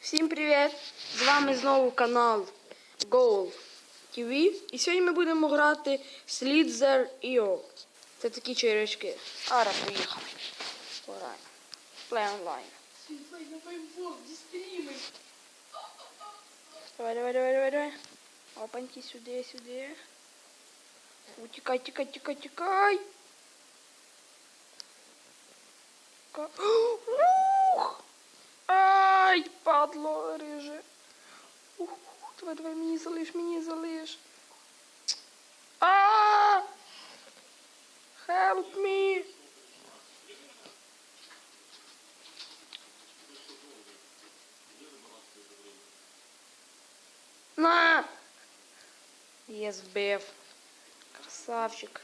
Всім привіт! З вами знову канал Goal TV. І сьогодні ми будемо грати Slither IO. Це такі червячки. Ара, поїхали. Пора. Play стріми. Давай, давай, давай, давай, давай. Опаньки сюди, сюди. Утікай, тікай, тікай, тікай. Ка- Ух! Ай, падло, риже. Ух, давай, давай, мені залиш, мені залиш. А! Help me! На! Я збив. Красавчик.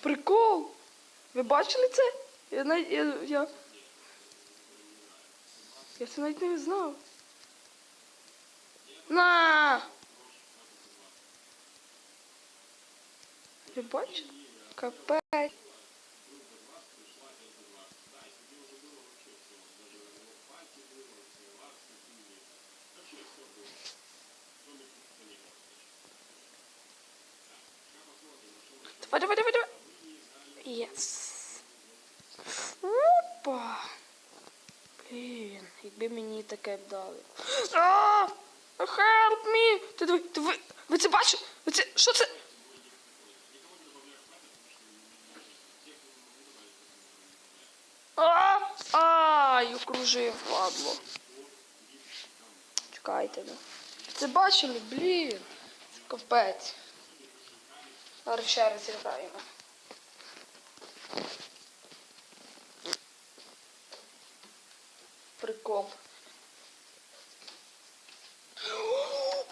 Прикол! Ви бачили це? Я навіть я, я... я це навіть не знав. На! Ви бачите? Капець. Давай, давай, давай, давай. Єс. Опа. Блін, якби мені таке б дали. А! Help me! Ти диви, ви, ви це бачите? Ви це, що це? А! Ай, окружив, падло. Чекайте, ну. Це бачили, блін. Це капець. Зараз ще раз зіграємо. Прикол.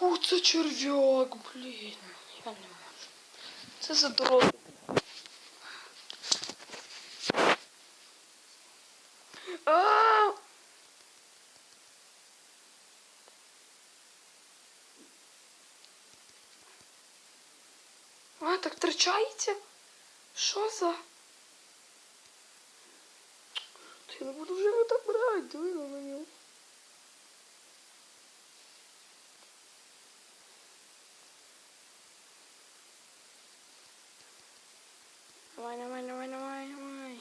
О, це черв'як, блін. Я не можу. Це за дорогу. А! Так втрачається? Що за? Я не буду вже його так брати, диви на мене. Давай, давай, давай, давай, давай.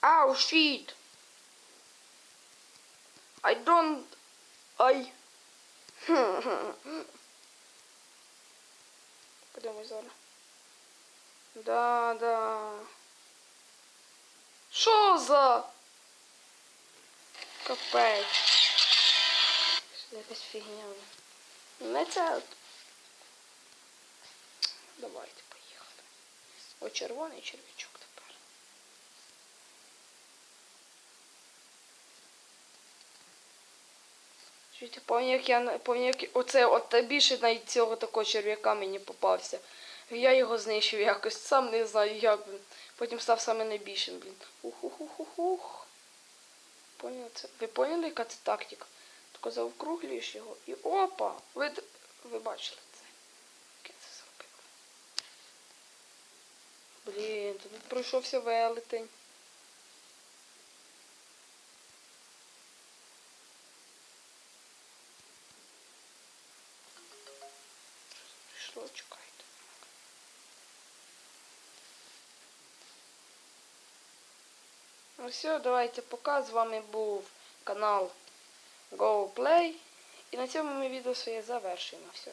Ау, shit. I don't... I... Подумай зараз. Да, да. Що за? Капець. Це якась фігня. Не це. Давайте поїхали. О, червоний червячок Чуєте, пам'ятаю, як я пам'ятаю, як оце от більше навіть цього такого черв'яка мені попався. Я його знищив якось, сам не знаю як він. Потім став саме найбільшим, блін. Ух-ух-ух-ух. Поняли це? Ви поняли, яка це тактика? Тільки заокруглюєш його і опа! Ви, ви бачили це. Як я це зробив. Блін, тут пройшовся велетень. Прийшло. Ну все, давайте пока. З вами був канал GoPlay. І на цьому ми відео своє завершуємо. Все.